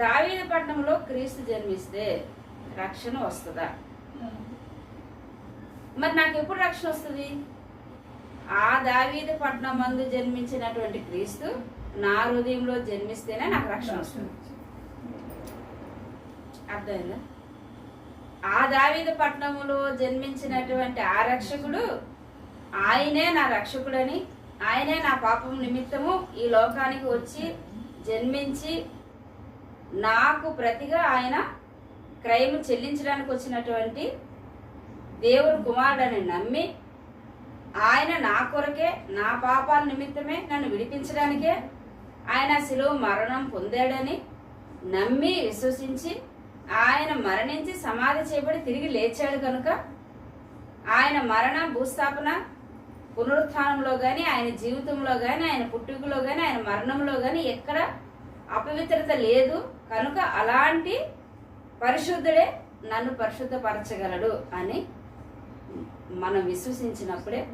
దావీదు పట్టణంలో క్రీస్తు జన్మిస్తే రక్షణ వస్తుందా? మరి నాకు ఎప్పుడు రక్షణ వస్తుంది? ఆ దావీదు పట్నం మందు జన్మించినటువంటి క్రీస్తు నా హృదయంలో జన్మిస్తేనే నాకు రక్షణ వస్తుంది. అర్థమైందా? ఆ దావీదు పట్టణంలో జన్మించినటువంటి ఆ రక్షకుడు ఆయనే నా రక్షకుడని ఆయనే నా పాపం నిమిత్తము ఈ లోకానికి వచ్చి జన్మించి నాకు ప్రతిగా ఆయన క్రయము చెల్లించడానికి వచ్చినటువంటి దేవుడు కుమారుడని నమ్మి ఆయన నా కొరకే నా పాపాల నిమిత్తమే నన్ను విడిపించడానికే ఆయన శిలువ మరణం పొందాడని నమ్మి విశ్వసించి ఆయన మరణించి సమాధి చేయబడి తిరిగి లేచాడు కనుక ఆయన మరణ భూస్థాపన పునరుత్నంలో కానీ ఆయన జీవితంలో కానీ ఆయన పుట్టుకలో కానీ ఆయన మరణంలో కానీ ఎక్కడ అపవిత్రత లేదు. కనుక అలాంటి పరిశుద్ధుడే నన్ను పరిశుద్ధపరచగలడు అని మనం విశ్వసించినప్పుడే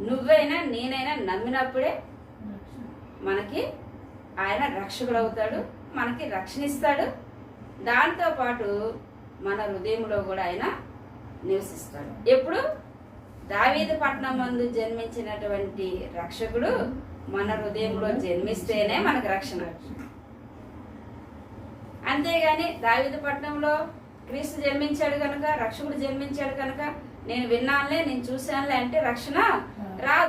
నువ్వైనా నేనైనా నమ్మినప్పుడే మనకి ఆయన రక్షకుడవుతాడు మనకి రక్షణ ఇస్తాడు మన హృదయంలో కూడా ఆయన నివసిస్తాడు. ఎప్పుడు? దావీదు పట్నం మందు జన్మించినటువంటి రక్షకుడు మన హృదయంలో జన్మిస్తేనే మనకు రక్షణ. అంతేగాని దావీదు పట్నంలో క్రీస్తు జన్మించాడు కనుక రక్షకుడు జన్మించాడు కనుక నేను విన్నానులే నేను చూశానులే అంటే రక్షణ రాదు.